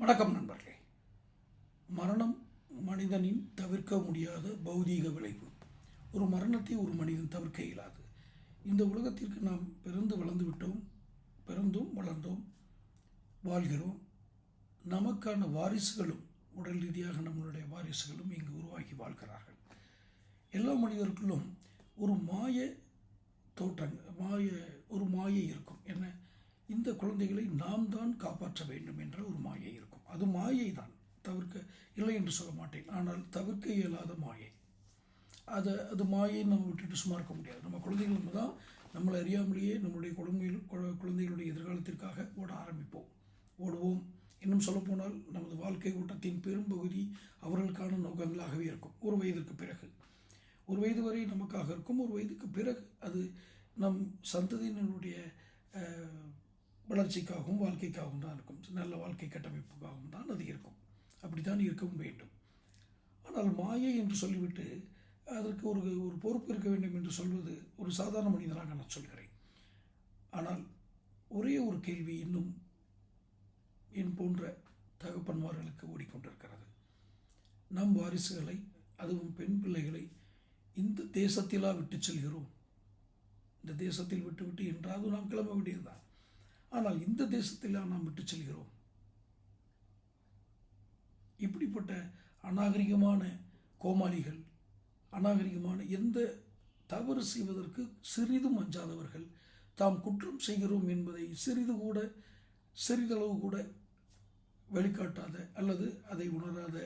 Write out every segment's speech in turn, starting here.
வணக்கம் நண்பர்களே. மரணம் மனிதனின் தவிர்க்க முடியாத பௌதீக விளைவு. ஒரு மரணத்தை ஒரு மனிதன் தவிர்க்க இயலாது. இந்த உலகத்திற்கு நாம் பிறந்து வளர்ந்து விட்டோம் பிறந்தும் வளர்ந்தோம் வாழ்கிறோம். நமக்கான வாரிசுகளும் உடல் ரீதியாக நம்மளுடைய வாரிசுகளும் இங்கு உருவாகி வாழ்கிறார்கள். எல்லா மனிதர்களும் ஒரு மாய தோற்றங்க மாய ஒரு மாயை இருக்கும். என்ன? இந்த குழந்தைகளை நாம் தான் காப்பாற்ற வேண்டும் என்ற ஒரு மாயை இருக்கும். அது மாயை தான் தவிர்க்க இல்லை என்று சொல்ல மாட்டேன். ஆனால் தவிர்க்க இயலாத மாயை. அதை அது மாயை நம்ம விட்டுட்டு சும்மா இருக்க முடியாது. நம்ம குழந்தைகள் நம்ம தான். நம்மளை அறியாமலேயே நம்மளுடைய குழந்தைகள் குழந்தைகளுடைய எதிர்காலத்திற்காக ஓட ஆரம்பிப்போம். ஓடுவோம். இன்னும் சொல்லப்போனால் நமது வாழ்க்கை ஓட்டத்தின் பெரும்பகுதி அவர்களுக்கான நோக்கங்களாகவே இருக்கும். ஒரு வயதிற்கு பிறகு. ஒரு வயது வரை நமக்காக இருக்கும். ஒரு வயதுக்கு பிறகு அது நம் சந்ததியினருடைய வளர்ச்சிக்காகவும் வாழ்க்கைக்காகவும் தான் இருக்கும். நல்ல வாழ்க்கை கட்டமைப்புக்காகவும் தான் அது இருக்கும். அப்படித்தான் இருக்கவும் வேண்டும். ஆனால் மாயை என்று சொல்லிவிட்டு அதற்கு ஒரு ஒரு பொறுப்பு இருக்க வேண்டும் என்று சொல்வது ஒரு சாதாரண மனிதனாக நான் சொல்கிறேன். ஆனால் ஒரே ஒரு கேள்வி இன்னும் என் போன்ற தகப்பன்மார்களுக்கு ஓடிக்கொண்டிருக்கிறது. நம் வாரிசுகளை அதுவும் பெண் பிள்ளைகளை இந்த தேசத்திலா விட்டு செல்கிறோம். இந்த தேசத்தில் விட்டுவிட்டு என்றாவது நாம் கிளம்ப வேண்டியதுதான். ஆனால் இந்த தேசத்தில் நாம் விட்டு செல்கிறோம். இப்படிப்பட்ட அநாகரிகமான கோமாளிகள் அநாகரிகமான எந்த தவறு செய்வதற்கு சிறிதும் அஞ்சாதவர்கள் தாம் குற்றம் செய்கிறோம் என்பதை சிறிது கூட சிறிதளவு கூட வெளிக்காட்டாத அல்லது அதை உணராத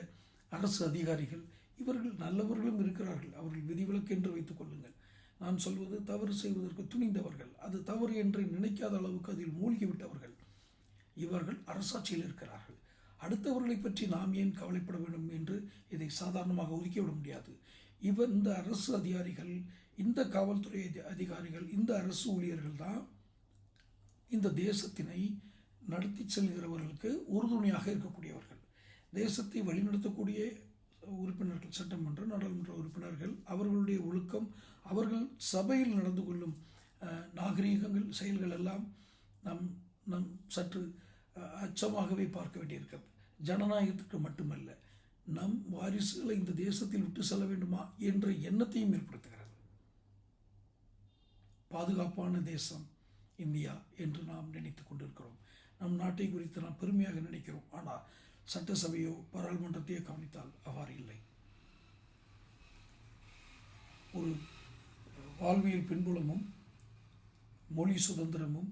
அரசு அதிகாரிகள் இவர்கள் நல்லவர்களும் இருக்கிறார்கள். அவர்கள் விதிவிலக்கு என்று வைத்துக் கொள்ளுங்கள். நான் சொல்வது தவறு செய்வதற்கு துணிந்தவர்கள். அது தவறு என்று நினைக்காத அளவுக்கு அதில் மூழ்கிவிட்டவர்கள். இவர்கள் அரசாட்சியில் இருக்கிறார்கள். அடுத்தவர்களை பற்றி நாம் ஏன் கவலைப்பட வேண்டும் என்று இதை சாதாரணமாக ஒதுக்கிவிட முடியாது. இவர் இந்த அரசு அதிகாரிகள் இந்த காவல்துறை அதி- அதிகாரிகள் இந்த அரசு ஊழியர்கள் தான் இந்த தேசத்தினை நடத்தி செல்கிறவர்களுக்கு உறுதுணையாக இருக்கக்கூடியவர்கள். தேசத்தை வழிநடத்தக்கூடிய உறுப்பினர்கள் சட்டமன்ற நாடாளுமன்ற உறுப்பினர்கள் அவர்களுடைய ஒழுக்கம் அவர்கள் சபையில் நடந்து கொள்ளும் நாகரீகங்கள் செயல்கள் எல்லாம் நம் நம் சற்று அச்சமாகவே பார்க்க வேண்டியிருக்கிறது. ஜனநாயகத்துக்கு மட்டுமல்ல நம் வாரிசுகளை இந்த தேசத்தில் விட்டு செல்ல வேண்டுமா என்ற எண்ணத்தையும் ஏற்படுத்துகிறது. பாதுகாப்பான தேசம் இந்தியா என்று நாம் நினைத்து கொண்டிருக்கிறோம். நம் நாட்டை குறித்து நாம் பெருமையாக நினைக்கிறோம். ஆனால் சட்டசபையோ பாராளுமன்றத்தையோ கவனித்தால் அவ்வாறு இல்லை. ஒரு வாழ்வியல் பின்புலமும் மொழி சுதந்திரமும்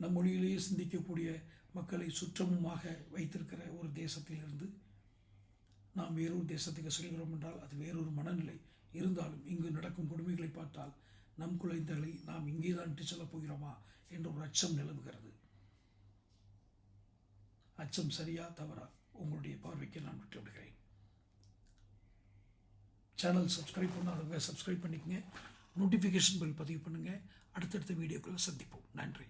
நம் மொழியிலேயே சிந்திக்கக்கூடிய மக்களை சுற்றமுமாக வைத்திருக்கிற ஒரு தேசத்திலிருந்து நாம் வேறொரு தேசத்துக்கு செல்கிறோம் என்றால் அது வேறொரு மனநிலை. இருந்தாலும் இங்கு நடக்கும் கொடுமைகளை பார்த்தால் நம் குழந்தைகளை நாம் இங்கே தான் இட்டு செல்லப் போகிறோமா என்ற ஒரு அச்சம் நிலவுகிறது. அச்சம் சரியா தவறா உங்களுடைய பார்வைக்கு நான் விட்டு விடுகிறேன். சேனல் சப்ஸ்கிரைப் பண்ணாதவங்க சப்ஸ்கிரைப் பண்ணிக்கங்க. நோட்டிஃபிகேஷன் பில் பதிவு பண்ணுங்கள் அடுத்தடுத்த வீடியோக்களை சந்திப்போம். நன்றி.